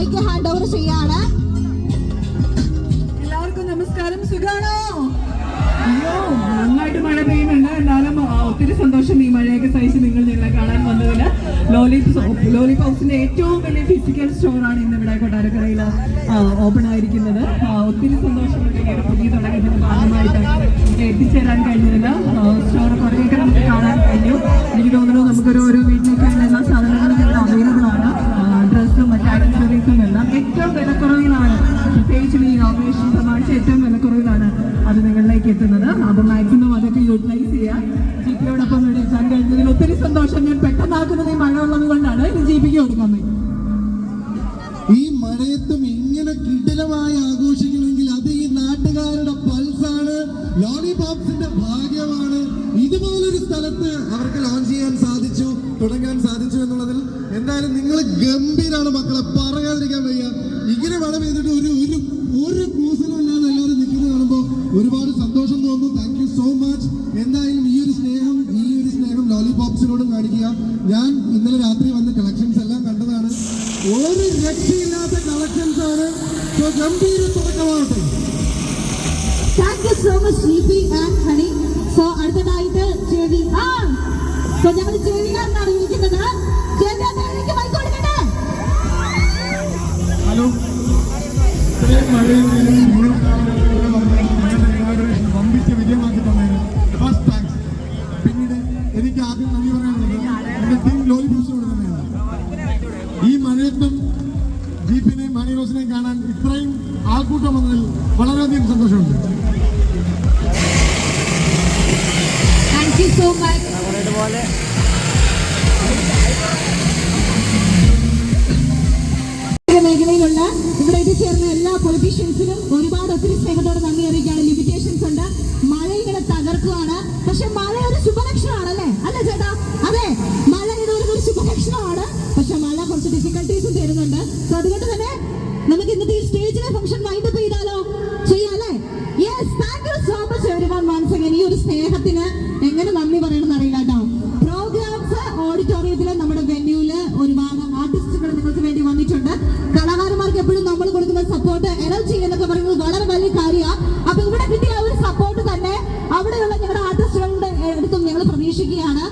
Mic hand over ചെയ്യാണ്. എല്ലാവർക്കും നമസ്കാരം. സുഖാണോ? അയ്യോ നന്നായിട്ട് മഴ പെയ്യുന്നുണ്ട്. എന്നാലും ഒത്തിരി സന്തോഷം ഈ മഴയൊക്കെ സഹിച്ച് നിങ്ങൾ ഞങ്ങളെ കാണാൻ വന്നതിന്. ലോലി ഹൗസിന്റെ ഏറ്റവും വലിയ ഫിസിക്കൽ സ്റ്റോറാണ് ഇന്ന് ഇവിടെ കൊട്ടാരക്കരയിൽ ഓപ്പൺ ആയിരിക്കുന്നത്. ഒത്തിരി സന്തോഷമുണ്ട് എത്തുന്നത് അത് മാക്സിമം അതൊക്കെ യൂട്ടിലൈസ് ചെയ്യാം. ജി പിയോടൊപ്പം ഇവിടെ എത്താൻ കഴിഞ്ഞതിൽ ഒത്തിരി സന്തോഷം. ഞാൻ പെട്ടെന്നാക്കുന്നത് ഈ മഴ ഉള്ളത് കൊണ്ടാണ്. ഇത് ജി പിക്ക് കൊടുക്കാൻ ഈ മഴയത്തും ഇങ്ങനെ കിടിലമായി ആഘോഷിക്കണമെങ്കിൽ അത് ഈ നാട്ടുകാരുടെ പൾസാണ് ലോളിപോപ്സിന്റെ ഭാഗ്യമാണ്. ഇതുപോലൊരു സ്ഥലത്ത് അവർക്ക് ലോഞ്ച് ചെയ്യാൻ സാധിച്ചു തുടങ്ങാൻ സാധിച്ചു എന്നുള്ളതിൽ എന്തായാലും നിങ്ങൾ ഗംഭീരാണ് സോ മച്ച് എന്തായാലും ഈ ഒരു സ്നേഹം ഈ ഒരു സ്നേഹം ലോലിപോപ്സിനോടും കാണിക്കുക. ഞാൻ ഇന്നലെ രാത്രി വന്ന് കളക്ഷൻസ് എല്ലാം കണ്ടതാണ്. ഒരു രക്ഷയില്ലാത്ത കളക്ഷൻസ് ആണ്. So, ഗംഭീര തുടക്കമാകട്ടെ. Thank you so much Lipi and Honey so അടുത്തതായിട്ട് ജെവി ആ സോ ഞങ്ങൾ വിളിക്കുന്നത്. അതെനിക്ക് മൈക്ക് കൊടുക്കട്ടെ? ഹലോ. ഇത്രയും ടീം ഇവിടെ തന്നെയാണ് ഈ മഴയത്തും ജീപ്പിനെയും മണി റോസിനെയും കാണാൻ ഇത്രയും ആൾക്കൂട്ടം വന്നതിൽ വളരെയധികം സന്തോഷമുണ്ട്. സോ മച്ച് മേഖലയിലുള്ള ഇവിടെ എത്തിച്ചേർന്ന എല്ലാ പൊളിറ്റീഷ്യൻസിനും ഒരുപാട് ഒത്തിരി സ്നേഹത്തോടെ നന്ദി അറിയിക്കുകയാണ്. ലിമിറ്റേഷൻസ് ഉണ്ട്. മഴ ഇങ്ങനെ തകർക്കുകയാണ് പക്ഷെ മഴ കുറച്ച് ഡിഫിക്കൽട്ടീസും തരുന്നുണ്ട്. സോ അതുകൊണ്ട് തന്നെ നമുക്ക് ഇന്നത്തെ ഈ സ്റ്റേജിലെ ഫംഗ്ഷൻ വൈൻഡപ്പ് ചെയ്താലോ? ചെയ്യാല്ലേ thank you so much everyone ഈ ഒരു സ്നേഹത്തിന് എങ്ങനെ നന്ദി പറയണമെന്ന് അറിയില്ല കേട്ടോ. പ്രോഗ്രാംസ് ഓഡിറ്റോറിയത്തിലെ നമ്മുടെ വെന്യൂൽ ഒരുപാട് ആർട്ടിസ്റ്റുകൾ നിങ്ങൾക്ക് വേണ്ടി വന്നിട്ടുണ്ട്. കലാകാരന്മാർക്ക് എപ്പോഴും നമ്മൾ കൊടുക്കുന്ന സപ്പോർട്ട് എനർജി എന്നൊക്കെ പറയുന്നത് വളരെ വലിയ കാര്യമാണ് അപ്പൊ ഇവിടെ കിട്ടിയ ഒരു സപ്പോർട്ട് തന്നെ അവിടെയുള്ള ഞങ്ങളുടെ ആർട്ടിസ്റ്റുകളുടെ അടുത്തും ഞങ്ങൾ പ്രതീക്ഷിക്കുകയാണ്.